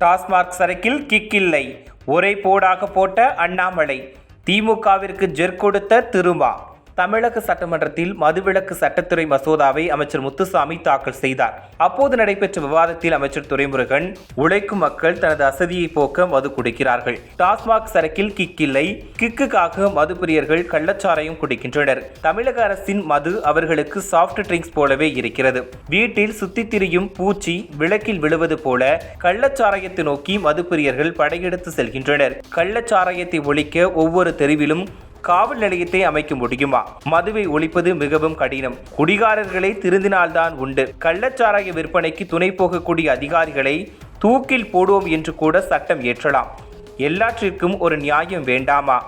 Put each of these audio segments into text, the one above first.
டாஸ்மாக் சரக்கில் கிக் இல்லை. ஒரே போடாக போட்ட அண்ணாமலை. திமுகவிற்கு ஜெர் கொடுத்த திருமா. தமிழக சட்டமன்றத்தில் மதுவிலக்கு சட்டத்துறை மசோதாவை அமைச்சர் முத்துசாமி தாக்கல் செய்தார். அப்போது நடைபெற்ற விவாதத்தில் அமைச்சர் துரைமுருகன் உழைக்கும் மக்கள் தனது அசதியை போக்க மது குடிக்கிறார்கள். டாஸ்மாக் சரக்கில் கிக் இல்லை. கிக்குக்காக மது பிரியர்கள் கள்ளச்சாராயம் குடிக்கின்றனர். தமிழக அரசின் மது அவர்களுக்கு சாஃப்ட் ட்ரிங்க்ஸ் போலவே இருக்கிறது. வீட்டில் சுத்தி திரியும் பூச்சி விளக்கில் விழுவது போல கள்ளச்சாராயத்தை நோக்கி மது பிரியர்கள் படையெடுத்து செல்கின்றனர். கள்ளச்சாராயத்தை ஒழிக்க ஒவ்வொரு தெருவிலும் காவல் நிலையத்தை அமைக்க முடியுமா? மதுவை ஒழிப்பது மிகவும் கடினம். குடிகாரர்களை திருந்தினால்தான் உண்டு. கள்ளச்சாராய விற்பனைக்கு துணை போகக்கூடிய அதிகாரிகளை தூக்கில் போடுவோம் என்று கூட சட்டம் ஏற்றலாம். எல்லாற்றிற்கும் ஒரு நியாயம் வேண்டாமா?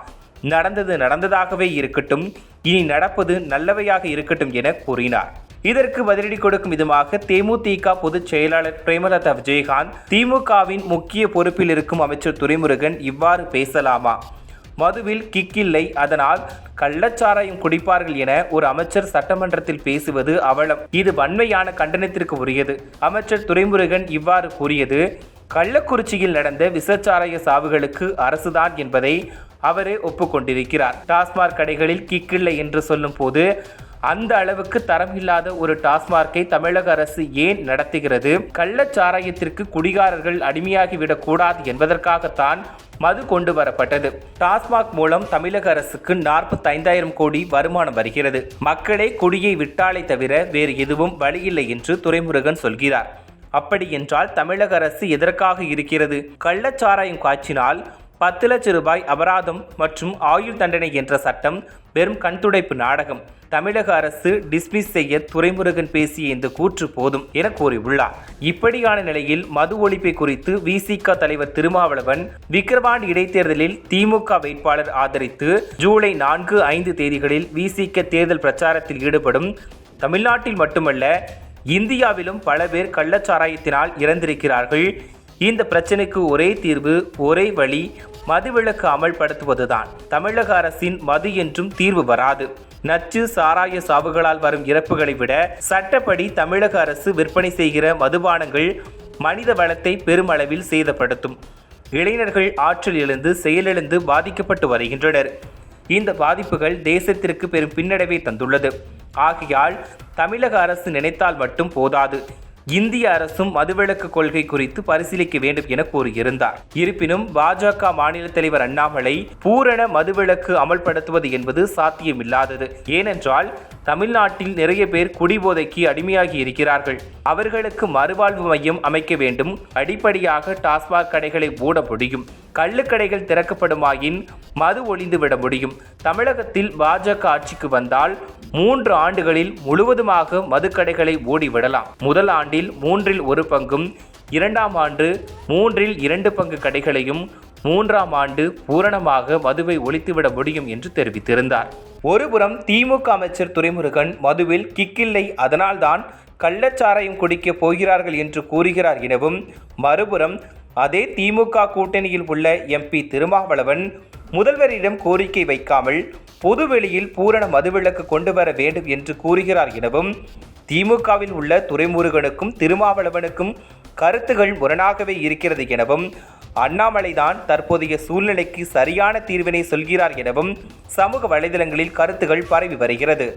நடந்தது நடந்ததாகவே இருக்கட்டும் இனி நடப்பது நல்லவையாக இருக்கட்டும் என கூறினார். இதற்கு பதிலடி கொடுக்கும் விதமாக தேமுதிக பொதுச் செயலாளர் பிரேமலதா விஜயகாந்த் திமுகவின் முக்கிய பொறுப்பில் இருக்கும் அமைச்சர் துரைமுருகன் இவ்வாறு பேசலாமா? மதுவில் கிக் இல்லை அதனால் கள்ளச்சாராயம் குடிப்பார்கள் என ஒரு அமைச்சர் சட்டமன்றத்தில் பேசுவது அவலம். இது வன்மையான கண்டனத்திற்கு உரியது. அமைச்சர் துரைமுருகன் இவ்வாறு கூறியது கள்ளக்குறிச்சியில் நடந்த விசச்சாராய சாவுகளுக்கு அரசுதான் என்பதை அவரே ஒப்புக்கொண்டிருக்கிறார். டாஸ்மாக் கடைகளில் கிக் இல்லை என்று சொல்லும் போது அந்த அளவுக்கு தரம் இல்லாத ஒரு டாஸ்மார்க்கை தமிழக அரசு ஏன் நடத்துகிறது? கள்ளச்சாராயத்திற்கு குடிகாரர்கள் அடிமையாகிவிடக் கூடாது என்பதற்காகத்தான் மது கொண்டு வரப்பட்டது. டாஸ்மாக் மூலம் தமிழக அரசுக்கு நாற்பத்தைந்தாயிரம் கோடி வருமானம் வருகிறது. மக்களே குடியை விட்டாலே தவிர வேறு எதுவும் வழியில்லை என்று துரைமுருகன் சொல்கிறார். அப்படி என்றால் தமிழக அரசு எதற்காக இருக்கிறது? கள்ளச்சாராயம் காய்ச்சினால் பத்து லட்சம் ரூபாய் அபராதம் மற்றும் ஆயுள் தண்டனை என்ற சட்டம் வெறும் கண்துடைப்பு நாடகம். தமிழக அரசு டிஸ்மிஸ் செய்ய துரைமுருகன் பேசிய இந்த கூற்று போதும் என கூறியுள்ளார். இப்படியான நிலையில் மது ஒழிப்பை குறித்து விசிக தலைவர் திருமாவளவன் விக்கிரவாண்டி இடைத்தேர்தலில் திமுக வேட்பாளர் ஆதரித்து ஜூலை நான்கு ஐந்து தேதிகளில் விசிக தேர்தல் பிரச்சாரத்தில் ஈடுபடும் தமிழ்நாட்டில் மட்டுமல்ல இந்தியாவிலும் பல பேர் கள்ளச்சாராயத்தினால் இறந்திருக்கிறார்கள். இந்த பிரச்சனைக்கு ஒரே தீர்வு ஒரே வழி மதுவிலக்கு அமல்படுத்துவதுதான். தமிழக அரசின் மது என்றும் தீர்வு வராது. நச்சு சாராய சாவுகளால் வரும் இறப்புகளை விட சட்டப்படி தமிழக அரசு விற்பனை செய்கிற மதுபானங்கள் மனித வளத்தை பெருமளவில் சேதப்படுத்தும். இளைஞர்கள் ஆற்றில் எழுந்து செயலிழந்து பாதிக்கப்பட்டு வருகின்றனர். இந்த பாதிப்புகள் தேசத்திற்கு பெரும் பின்னடைவை தந்துள்ளது. ஆகையால் தமிழக அரசு நினைத்தால் மட்டும் போதாது. இந்திய அரசும் மதுவிலக்கு கொள்கை குறித்து பரிசீலிக்க வேண்டும் என கூறியிருந்தார். இருப்பினும் பாஜக மாநில தலைவர் அண்ணாமலை பூரண மதுவிலக்கு அமல்படுத்துவது என்பது சாத்தியமில்லாதது. ஏனென்றால் தமிழ்நாட்டில் நிறைய பேர் குடிபோதைக்கு அடிமையாகி இருக்கிறார்கள். அவர்களுக்கு மறுவாழ்வு மையம் அமைக்க வேண்டும். அடிப்படையாக டாஸ்மாக் கடைகளை மூட முடியும். கள்ளுக்கடைகள் திறக்கப்படுமாயின் மது ஒளிந்துவிட முடியும். தமிழகத்தில் பாஜக ஆட்சிக்கு வந்தால் மூன்று ஆண்டுகளில் முழுவதுமாக மதுக்கடைகளை ஓடிவிடலாம் முதல் ஆண்டில் மூன்றில் ஒரு பங்கும் இரண்டாம் ஆண்டு மூன்றில் இரண்டு பங்கு கடைகளையும் மூன்றாம் ஆண்டு பூரணமாக மதுவை ஒழித்துவிட முடியும் என்று தெரிவித்திருந்தார். ஒருபுறம் திமுக அமைச்சர் துரைமுருகன் மதுவில் கிக்கில்லை அதனால்தான் கள்ளச்சாராயம் குடிக்கப் போகிறார்கள் என்று கூறுகிறார் எனவும் மறுபுறம் அதே திமுக கூட்டணியில் உள்ள எம்பி திருமாவளவன் முதல்வரிடம் கோரிக்கை வைக்காமல் பொதுவெளியில் பூரண மதுவிலக்கு கொண்டு வர வேண்டும் என்று கூறுகிறார் எனவும் திமுகவில் உள்ள துறைமுருகனுக்கும் திருமாவளவனுக்கும் கருத்துகள் முரணாகவே இருக்கிறது எனவும் அண்ணாமலைதான் தற்போதைய சூழ்நிலைக்கு சரியான தீர்வினை சொல்கிறார் எனவும் சமூக வலைதளங்களில் கருத்துகள் பரவி வருகிறது.